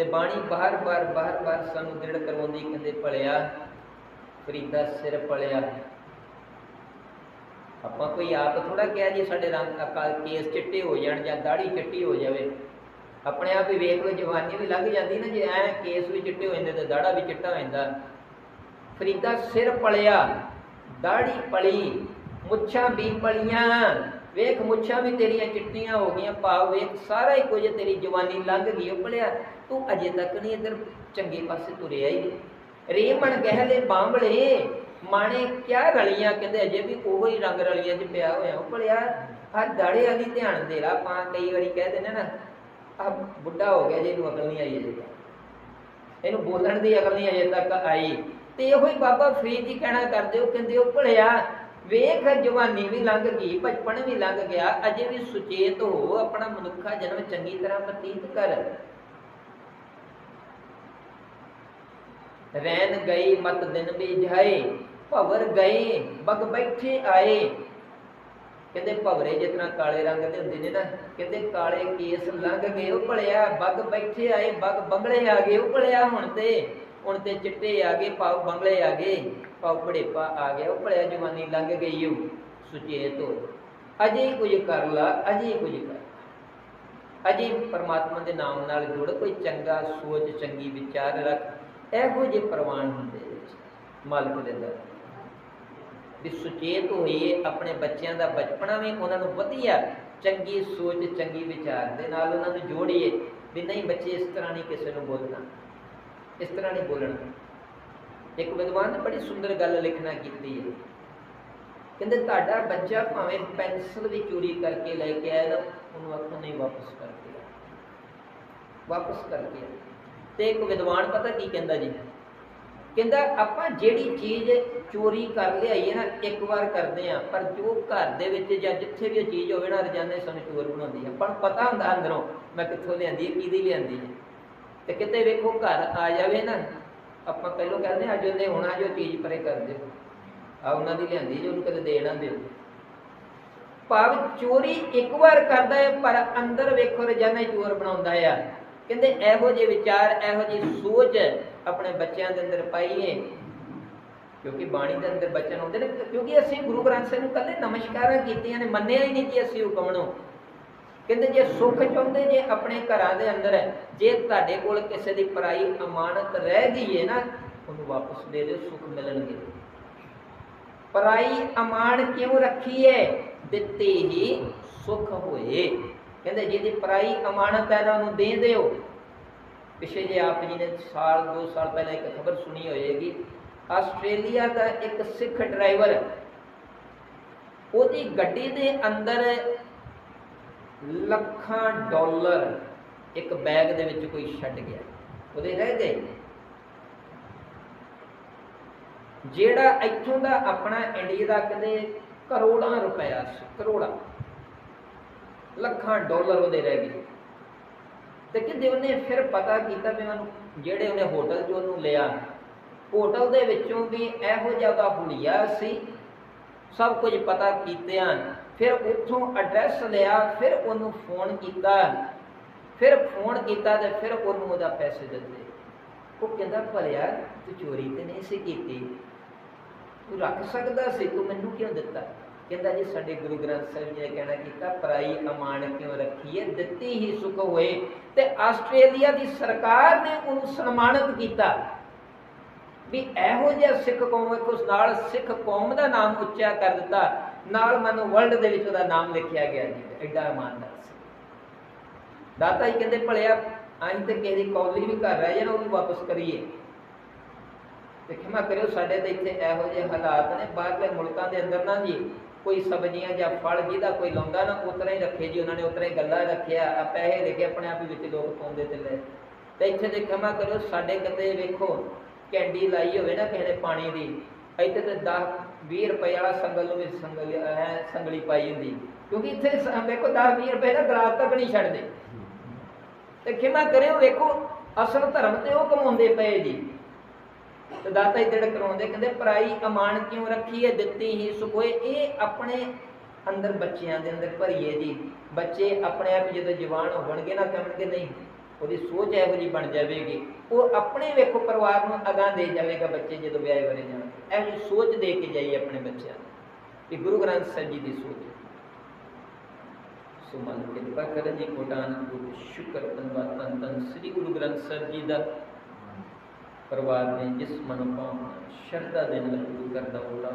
ਤੇ ਬਾਣੀ ਬਾਰ-ਬਾਰ ਬਾਰ-ਬਾਰ ਸਾਨੂੰ ਦ੍ਰਿੜ ਕਰਵਾਉਂਦੀ, ਕਹਿੰਦੇ ਭਲਿਆ, ਫਰੀਦਾ ਸਿਰ ਪਲਿਆ ਆਪਾਂ ਕੋਈ ਆਪ ਥੋੜਾ ਕਿਹਾ ਜੀ ਸਾਡੇ ਰੰਗ ਅਕਾਲ ਕੇਸ ਚਿੱਟੇ ਹੋ ਜਾਣ ਜਾਂ ਦਾੜੀ ਚਿੱਟੀ ਹੋ ਜਾਵੇ। ਆਪਣੇ ਆਪ ਹੀ ਵੇਖ ਲਓ, ਜਵਾਨੀ ਵੀ ਲੱਗ ਜਾਂਦੀ ਨਾ, ਜੇ ਐ ਕੇਸ ਵੀ ਚਿੱਟੇ ਹੋ ਜਾਂਦੇ ਤੇ ਦਾੜਾ ਵੀ ਚਿੱਟਾ ਹੋ ਜਾਂਦਾ। ਫਰੀਦਾ ਸਿਰ ਪਲਿਆ ਦਾੜੀ ਪਲੀ ਮੁੱਛਾਂ ਵੀ ਪਲੀਆਂ ਵੇਖ ਮੁੱਛਾਂ ਵੀ ਤੇਰੀਆਂ ਚਿੱਟੀਆਂ ਹੋ ਗਈਆਂ ਭਾਵ ਵੇਖ, ਸਾਰਾ ਹੀ ਕੁਝ ਤੇਰੀ ਜਵਾਨੀ ਲੰਘ ਗਈ ਉਹ ਤੂੰ ਅਜੇ ਤੱਕ ਨਹੀਂ ਇੱਧਰ ਚੰਗੇ ਪਾਸੇ ਤੁਰਿਆ ਹੀ ਨਹੀਂ। ਗਹਿਲੇ ਬਾਂਬਲੇ, ਮਾਣੇ ਕਿਆ ਰਲੀਆਂ, ਕਹਿੰਦੇ ਅਜੇ ਵੀ ਉਹੋ ਹੀ ਰੰਗ ਰਲੀਆਂ 'ਚ ਪਿਆ ਹੋਇਆ ਉਹ ਭਲਿਆ ਆ ਦਾੜੇ ਵਾਲੀ ਧਿਆਨ ਦੇ ਲਾ, ਆਪਾਂ ਕਈ ਵਾਰੀ ਕਹਿ ਦਿੰਦੇ ਨਾ ਆ ਬੁੱਢਾ ਹੋ ਗਿਆ ਜੇ ਇਹਨੂੰ ਅਕਲ ਨਹੀਂ ਆਈ ਅਜੇ ਤੱਕ। ਇਹਨੂੰ ਬੋਲਣ ਦੀ ਅਕਲ ਨਹੀਂ ਅਜੇ ਤੱਕ ਆਈ। ਤੇ ਇਹੋ ਹੀ ਬਾਬਾ ਫਰੀਦ ਜੀ ਕਹਿਣਾ ਕਰਦੇ, ਉਹ ਕਹਿੰਦੇ ਉਹ ਭਲਿਆ ਵੇਖ, ਜਵਾਨੀ ਵੀ ਲੰਘ ਗਈ, ਬਚਪਨ ਵੀ ਲੰਘ ਗਿਆ, ਅਜੇ ਵੀ ਸੁਚੇਤ ਹੋ, ਆਪਣਾ ਮਨੁੱਖਾ ਜਨਮ ਚੰਗੀ ਤਰ੍ਹਾਂ ਬਤੀਤ ਕਰ। ਰੈਨ ਗਈ, ਮਤ ਦਿਨ ਵੀ ਭਵਰ ਗਏ ਬਗ ਬੈਠੇ ਆਏ। ਕਹਿੰਦੇ ਭਵਰੇ ਜਿਸ ਤਰ੍ਹਾਂ ਕਾਲੇ ਰੰਗ ਦੇ ਹੁੰਦੇ ਨੇ ਨਾ, ਕਹਿੰਦੇ ਕਾਲੇ ਕੇਸ ਲੰਘ ਗਏ ਉਹ ਭਲਿਆ ਬਗ ਬੈਠੇ ਆਏ ਬਗ ਬੰਗਲੇ ਆ ਗਏ ਉਹ ਭਲਿਆ ਹੁਣ ਤੇ। ਹੁਣ ਤੇ ਚਿੱਟੇ ਆ ਗਏ ਪਾਉ ਬੰਗਲੇ ਆ ਗਏ ਪਾਉ ਬੜੇਪਾ ਆ ਗਿਆ, ਉਹ ਭਲਿਆ ਜਵਾਨੀ ਲੰਘ ਗਈ ਉਹ ਸੁਚੇਤ ਹੋ ਅਜੇ ਹੀ ਕੁਝ ਕਰ ਲਾ, ਅਜੇ ਹੀ ਕੁਝ ਕਰ ਅਜੇ ਪਰਮਾਤਮਾ ਦੇ ਨਾਮ ਨਾਲ ਜੁੜ, ਕੋਈ ਚੰਗਾ ਸੋਚ, ਚੰਗੀ ਵਿਚਾਰ ਰੱਖ, ਇਹੋ ਜਿਹੇ ਪ੍ਰਵਾਨ ਹੁੰਦੇ ਮਾਲਕ ਦੇ ਦਰ। ਵੀ ਸੁਚੇਤ ਹੋਈਏ ਆਪਣੇ ਬੱਚਿਆਂ ਦਾ ਬਚਪਨਾ ਵੀ ਉਹਨਾਂ ਨੂੰ ਵਧੀਆ, ਚੰਗੀ ਸੋਚ, ਚੰਗੀ ਵਿਚਾਰ ਦੇ ਨਾਲ ਉਹਨਾਂ ਨੂੰ ਜੋੜੀਏ, ਵੀ ਨਹੀਂ ਬੱਚੇ ਇਸ ਤਰ੍ਹਾਂ ਨਹੀਂ ਕਿਸੇ ਨੂੰ ਬੋਲਣਾ। ਇਸ ਤਰ੍ਹਾਂ ਨਹੀਂ ਬੋਲਣਾ। ਇੱਕ ਵਿਦਵਾਨ ਨੇ ਬੜੀ ਸੁੰਦਰ ਗੱਲ ਲਿਖਣਾ ਕੀਤੀ ਹੈ। ਕਹਿੰਦੇ, ਤੁਹਾਡਾ ਬੱਚਾ ਭਾਵੇਂ ਪੈਨਸਲ ਵੀ ਚੋਰੀ ਕਰਕੇ ਲੈ ਕੇ ਆਇਆ ਨਾ, ਉਹਨੂੰ ਆਖੋ ਨਹੀਂ, ਵਾਪਸ ਕਰਕੇ ਵਾਪਸ ਕਰਕੇ ਤੇ ਇੱਕ ਵਿਦਵਾਨ ਪਤਾ ਕੀ ਕਹਿੰਦਾ ਜੀ? ਕਹਿੰਦਾ, ਆਪਾਂ ਜਿਹੜੀ ਚੀਜ਼ ਚੋਰੀ ਕਰ ਲਿਆਈਏ ਨਾ, ਇੱਕ ਵਾਰ ਕਰਦੇ ਆ ਪਰ ਜੋ ਘਰ ਦੇ ਵਿੱਚ ਜਾਂ ਜਿੱਥੇ ਵੀ ਉਹ ਚੀਜ਼ ਹੋਵੇ ਨਾ, ਰਜਾਨੇ ਸਾਨੂੰ ਚੋਰ ਬਣਾਉਂਦੀ ਆ ਪਰ ਪਤਾ ਹੁੰਦਾ ਅੰਦਰੋਂ, ਮੈਂ ਕਿੱਥੋਂ ਲਿਆਂਦੀ ਹੈ, ਕਿਹਦੀ ਲਿਆਂਦੀ ਹੈ। ਤੇ ਕਿਤੇ ਵੇਖੋ ਘਰ ਆ ਜਾਵੇ ਨਾ, ਆਪਾਂ ਪਹਿਲਾਂ ਕਹਿੰਦੇ ਅੱਜ ਉਹਨੇ ਹੁਣ ਜੋ ਚੀਜ਼ ਪਰੇ ਕਰ ਦਿਓ। ਆ ਉਹਨਾਂ ਦੀ ਲਿਆਂਦੀ ਜੋ ਉਹਨੂੰ ਕਦੇ ਦੇ ਦਿਓ। ਭਾਵ ਚੋਰੀ ਇੱਕ ਵਾਰ ਕਰਦਾ ਹੈ, ਪਰ ਅੰਦਰ ਵੇਖੋ ਰਜਾਨਾ ਚੋਰ ਬਣਾਉਂਦਾ ਆ। ਕਹਿੰਦੇ ਇਹੋ ਜਿਹੇ ਵਿਚਾਰ, ਇਹੋ ਜਿਹੀ ਸੋਚ ਆਪਣੇ ਬੱਚਿਆਂ ਦੇ ਅੰਦਰ ਪਾਈਏ ਕਿਉਂਕਿ ਬਾਣੀ ਦੇ ਅੰਦਰ ਬਚਨ ਹੁੰਦੇ ਨੇ, ਕਿਉਂਕਿ ਅਸੀਂ ਗੁਰੂ ਗ੍ਰੰਥ ਸਾਹਿਬ ਨੂੰ ਕੱਲੇ ਨਮਸਕਾਰਾਂ ਕੀਤੀਆਂ ਨੇ, ਮੰਨਿਆ ਹੀ ਨਹੀਂ ਕਿ ਅਸੀਂ ਹੁਕਮ ਨੂੰ। ਕਹਿੰਦੇ ਜੇ ਸੁੱਖ ਚਾਹੁੰਦੇ ਜੇ ਆਪਣੇ ਘਰਾਂ ਦੇ ਅੰਦਰ ਜੇ ਤੁਹਾਡੇ ਕੋਲ ਕਿਸੇ ਦੀ ਪਰਾਈ ਅਮਾਨਤ ਰਹਿ ਗਈ ਹੈ ਨਾ, ਉਹਨੂੰ ਵਾਪਸ ਦੇ ਦਿਓ, ਸੁੱਖ ਮਿਲਣਗੇ। ਪਰਾਈ ਅਮਾਨ ਕਿਉਂ ਰੱਖੀ ਹੈ? ਦਿੱਤੀ ਹੀ ਸੁੱਖ ਹੋਏ। ਕਹਿੰਦੇ ਜਿਹਦੀ ਪਰਾਈ ਅਮਾਨਤ ਹੈ ਨਾ, ਉਹਨੂੰ ਦੇ ਦਿਓ। ਪਿਛੇ ਜੇ ਆਪ ਜੀ ਨੇ ਸਾਲ 2 ਸਾਲ ਪਹਿਲਾਂ ਇੱਕ ਖਬਰ ਸੁਣੀ ਹੋਏਗੀ। ਆਸਟ੍ਰੇਲੀਆ ਦਾ ਇੱਕ ਸਿੱਖ ਡਰਾਈਵਰ, ਉਹਦੀ ਗੱਡੀ ਦੇ ਅੰਦਰ ਲੱਖਾਂ ਡਾਲਰ ਇੱਕ ਬੈਗ ਦੇ ਵਿੱਚ ਕੋਈ ਛੱਡ ਗਿਆ। ਉਹਦੇ ਰਹਿ ਗਏ। ਜਿਹੜਾ ਇੱਥੋਂ ਦਾ ਆਪਣਾ ਇੰਡੀਆ ਦਾ ਕਹਿੰਦੇ ਕਰੋੜਾਂ ਰੁਪਇਆ ਸੀ, ਕਰੋੜਾਂ। ਲੱਖਾਂ ਡਾਲਰ ਉਹਦੇ ਰਹਿ ਗਏ। ਤੇ ਕਿਤੇ ਉਹਨੇ ਫਿਰ ਪਤਾ ਕੀਤਾ ਵੀ ਉਹਨੂੰ ਜਿਹੜੇ ਉਹਨੇ ਹੋਟਲ 'ਚ ਉਹਨੂੰ ਲਿਆ, ਹੋਟਲ ਦੇ ਵਿੱਚੋਂ ਵੀ ਇਹੋ ਜਿਹਾ ਉਹਦਾ ਹੁਲੀਆ ਸੀ। ਸਭ ਕੁਝ ਪਤਾ ਕੀਤਿਆਂ ਫਿਰ ਉੱਥੋਂ ਐਡਰੈਸ ਲਿਆ, ਫਿਰ ਉਹਨੂੰ ਫੋਨ ਕੀਤਾ। ਫਿਰ ਫੋਨ ਕੀਤਾ ਤੇ ਫਿਰ ਉਹਨੂੰ ਉਹਦਾ ਪੈਸੇ ਦਿੱਤੇ। ਉਹ ਕਹਿੰਦਾ, ਭਲਿਆ, ਤੂੰ ਚੋਰੀ ਤੇ ਨਹੀਂ ਸੀ ਕੀਤੀ। ਤੂੰ ਰੱਖ ਸਕਦਾ ਸੀ, ਤੂੰ ਮੈਨੂੰ ਕਿਉਂ ਦਿੱਤਾ? ਕਹਿੰਦਾ, ਜੀ, ਸਾਡੇ ਗੁਰੂ ਗ੍ਰੰਥ ਸਾਹਿਬ ਜੀ ਨੇ ਕਹਿਣਾ ਕੀਤਾ, ਪਰਾਈ ਅਮਾਨ ਕਿਉਂ ਰੱਖੀ ਹੈ ਦਿੱਤੀ ਹੀ ਸੁਖ ਹੋਏ। ਤੇ ਆਸਟ੍ਰੇਲੀਆ ਦੀ ਸਰਕਾਰ ਨੇ ਉਹਨੂੰ ਸਨਮਾਨਿਤ ਕੀਤਾ ਵੀ ਇਹੋ ਜਿਹਾ ਸਿੱਖ ਕੌਮ ਇੱਕ ਉਸ ਨਾਲ ਸਿੱਖ ਕੌਮ ਦਾ ਨਾਮ ਉੱਚਾ ਕਰ ਦਿੱਤਾ। ਨਾਲ ਮੈਨੂੰ ਵਰਲਡ ਦੇ ਵਿੱਚ ਉਹਦਾ ਨਾਮ ਲਿਖਿਆ ਗਿਆ ਜੀ, ਐਡਾ ਇਮਾਨਦਾਰ ਸੀ। ਦਾਤਾ ਜੀ ਕਹਿੰਦੇ, ਭਲਿਆ, ਅਸੀਂ ਤੇ ਕਿਸੇ ਦੀ ਕੌਲੀ ਵੀ ਕਰ ਰਹੇ ਜਨ ਉਹ ਵੀ ਵਾਪਸ ਕਰੀਏ। ਤੇ ਖਿਮਾ ਕਰਿਓ, ਸਾਡੇ ਤੇ ਇੱਥੇ ਇਹੋ ਜਿਹੇ ਹਾਲਾਤ ਨੇ ਬਾਹਰਲੇ ਮੁਲਕਾਂ ਦੇ ਅੰਦਰ ਨਾ ਜੀ, ਕੋਈ ਸਬਜ਼ੀਆਂ ਜਾਂ ਫਲ ਜਿਹਦਾ ਕੋਈ ਲਾਉਂਦਾ ਨਾ, ਉਤਰਾ ਹੀ ਰੱਖੇ ਜੀ, ਉਹਨਾਂ ਨੇ ਉਤਰਾ ਹੀ ਗੱਲਾਂ ਰੱਖਿਆ, ਆ ਪੈਸੇ ਲੈ ਕੇ ਆਪਣੇ ਆਪ ਹੀ ਵਿੱਚ ਲੋਕ ਪਾਉਂਦੇ ਤੇ ਲੈ ਤੇ ਇੱਥੇ ਦੇ ਖਿਮਾ ਕਰਿਓ, ਸਾਡੇ ਕਿਤੇ ਵੇਖੋ, ਕੈਂਡੀ ਲਾਈ ਹੋਵੇ ਨਾ ਕਿਸੇ ਨੇ ਪਾਣੀ ਦੀ, ਇੱਥੇ ਤੇ 10 20 ਰੁਪਏ ਵਾਲਾ ਸੰਗਲ ਨੂੰ ਵੀ ਸੰਗਲ, ਐ ਸੰਗਲੀ ਪਾਈ ਹੁੰਦੀ। ਕਿਉਂਕਿ ਇੱਥੇ ਵੇਖੋ 10 20 ਰੁਪਏ ਦਾ ਗਲਾਸ ਤੱਕ ਨਹੀਂ ਛੱਡਦੇ। ਤੇ ਖਿਮਾ ਕਰਿਓ, ਵੇਖੋ ਅਸਲ ਧਰਮ ਤੇ ਉਹ ਕਮਾਉਂਦੇ ਪਏ ਜੀ। ਤੇ ਦਾਤਾ ਹੀ ਦਿੜ ਕਰਾਉਂਦੇ, ਕਹਿੰਦੇ ਪਰਾਈ ਅਮਾਨ ਕਿਉਂ ਰੱਖੀ ਹੈ, ਦਿੱਤੀ ਹੀ ਸੁਖੋਏ। ਇਹ ਆਪਣੇ ਅੰਦਰ ਬੱਚਿਆਂ ਦੇ ਅੰਦਰ ਭਰੀਏ ਜੀ। ਬੱਚੇ ਆਪਣੇ ਆਪ ਜਦੋਂ ਜਵਾਨ ਹੋਣਗੇ ਨਾ, ਕਹਿਣਗੇ, ਨਹੀਂ ਉਹਦੀ ਸੋਚ ਇਹੋ ਜਿਹੀ ਬਣ ਜਾਵੇਗੀ। ਉਹ ਆਪਣੇ ਵੇਖੋ ਪਰਿਵਾਰ ਨੂੰ ਅਗਾਂ ਦੇ ਜਾਵੇਗਾ ਬੱਚੇ ਜਦੋਂ ਵਿਆਹੇ ਵਰੇ ਜਾਣ। ਇਹੋ ਜਿਹੀ ਸੋਚ ਦੇ ਕੇ ਜਾਈਏ ਆਪਣੇ ਬੱਚਿਆਂ ਨੂੰ ਕਿ ਗੁਰੂ ਗ੍ਰੰਥ ਸਾਹਿਬ ਜੀ ਦੀ ਸੋਚ ਸੋ ਮਨ ਕਿਰਪਾ ਕਰਨ ਜੀ ਕੋਟਾਨ ਗੁਰੂ ਸ਼ੁਕਰ ਧੰਨਵਾਦ ਧੰਨ ਧੰਨ ਸ੍ਰੀ ਗੁਰੂ ਗ੍ਰੰਥ ਸਾਹਿਬ ਜੀ ਦਾ ਪਰਿਵਾਰ ਨੇ ਜਿਸ ਮਨੋਕਾਮਨਾ ਸ਼ਰਧਾ ਦੇ ਨਾਲ ਗੁਰੂ ਕਰਦਾ ਦਾ